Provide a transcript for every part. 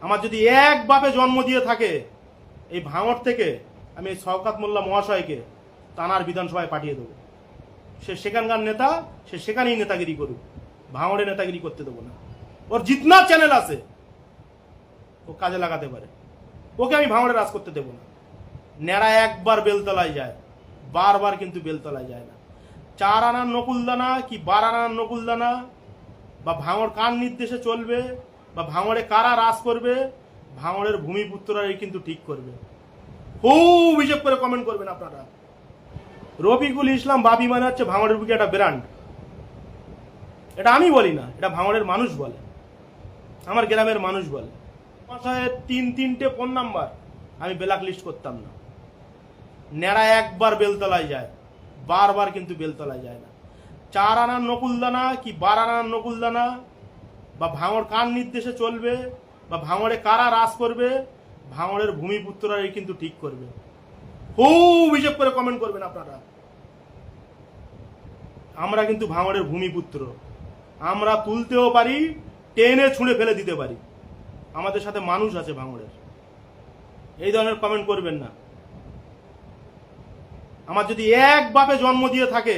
আমার যদি এক বাপে জন্ম দিয়ে থাকে, এই ভাঙড় থেকে আমি এই শওকাত মোল্লা মহাশয়কে তানার বিধানসভায় পাঠিয়ে দেবো। সে সেখানকার নেতা, সে সেখানেই নেতাগিরি করুক। ভাঙড়ে নেতাগিরি করতে দেবো না। ওর জিতনার চ্যানেল আছে। ও কাজে লাগাতে পারে। ওকে আমি ভাঙড়ে রাজ করতে দেবো না। ন্যাড়া একবার বেলতলায় যায়। বারবার কিন্তু বেলতলায় যায় না। চার আনার নকুলদানা কি বার আনার নকুলদানা? বা ভাঙড় কার নির্দেশে চলবে? বা ভাঙড়ে কারা রাজ করবে? ভাঙড়ের ভূমিপুত্ররাই কিন্তু ঠিক করবে। খুব হিসেব করে কমেন্ট করবেন আপনারা। রফিকুল ইসলাম বাপি মানে হচ্ছে ভাঙড়ের বুকে একটা ব্র্যান্ড এটা আমি বলি না, এটা ভাঙড়ের মানুষ বলে। আমার গ্রামের মানুষ বলে। মাসায় তিন তিনটে ফোন নাম্বার আমি ব্ল্যাক লিস্ট করতাম না। ন্যাড়া একবার বেলতলায় যায়, বারবার কিন্তু বেলতলায় যায় না। চার আনার নকুলদানা কি বার আনার নকুলদানা? বা ভাঙড় কার নির্দেশে চলবে, বা ভাঙড়ে কারা রাজ করবে ভাঙড়ের ভূমিপুত্ররাই কিন্তু ঠিক করবে। খুব হিসেব করে কমেন্ট করবেন আপনারা। আমরা কিন্তু ভাঙড়ের ভূমিপুত্র। আমরা তুলতেও পারি, টেনে ছুঁড়ে ফেলে দিতে পারি। আমাদের সাথে মানুষ আছে ভাঙড়ের এই ধরনের কমেন্ট করবেন না। আমার যদি এক বাপে জন্ম দিয়ে থাকে,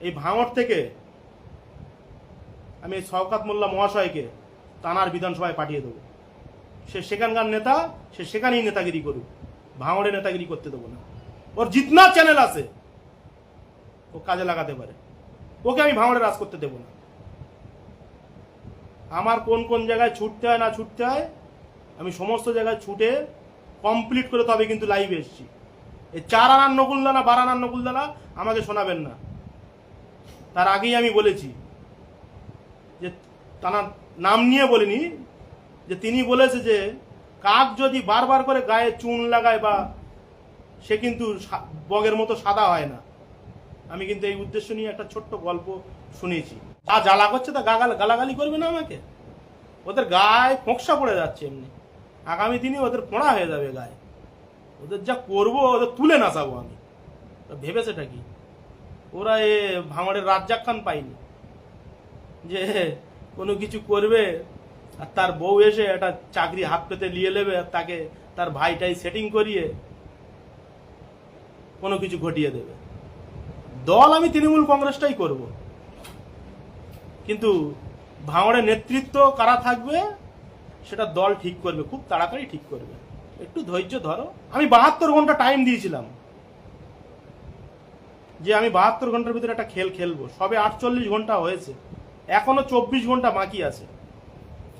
এই ভাঙড় থেকে আমি এই শওকাত মোল্লা মহাশয়কে তানার বিধানসভায় পাঠিয়ে দেবো। সে সেখানকার নেতা, সে সেখানেই নেতাগিরি করুক। ভাঙড়ে নেতাগিরি করতে দেবো না। ওর জিতনার চ্যানেল আছে। ও কাজে লাগাতে পারে। ওকে আমি ভাঙড়ে রাজ করতে দেবো না। আমার কোন কোন জায়গায় ছুটতে হয়, না ছুটতে হয়, আমি সমস্ত জায়গায় ছুটে কমপ্লিট করে তবে কিন্তু লাইভে এসেছি। এই চার আনার নকুলদানা, বার আনার নকুলদানা আমাকে শোনাবেন না। তার আগেই আমি বলেছি তার নাম নিয়ে বলিনি, যে তিনি বলেছে যে কাক যদি বারবার করে গায়ে চুন লাগায় বা সে কিন্তু বগের মতো সাদা হয় না। আমি কিন্তু এই উদ্দেশ্য নিয়ে একটা ছোট্ট গল্প শুনেছি। যা জ্বালা করছে তা গাগাল গালাগালি করবে না আমাকে? ওদের গায়ে ফোঁকসা পড়ে যাচ্ছে এমনি। আগামী দিনে ওদের পোড়া হয়ে যাবে গায়ে। ওদের যা করব, ওদের তুলে নাচাবো আমি। ভেবেছেটা কি? ওরা এ ভাঙড়ের রাজ্জাক খান পায়নি। যে কোনো কিছু করবে, আর তার বউ এসে একটা চাকরি হাত পেতে নিয়ে নেবে, আর তাকে তার ভাইটাই সেটিং করিয়ে কোনো কিছু ঘটিয়ে দেবে। দল আমি তৃণমূল কংগ্রেসটাই করব। কিন্তু ভাঙড়ের নেতৃত্ব কারা থাকবে, সেটা দল ঠিক করবে, খুব তাড়াতাড়ি ঠিক করবে। একটু ধৈর্য ধরো। আমি বাহাত্তর ঘণ্টা টাইম দিয়েছিলাম। যে আমি বাহাত্তর ঘণ্টার ভিতরে একটা খেল খেলব। সবে আটচল্লিশ ঘণ্টা হয়েছে। এখনও চব্বিশ ঘণ্টা বাকি আছে।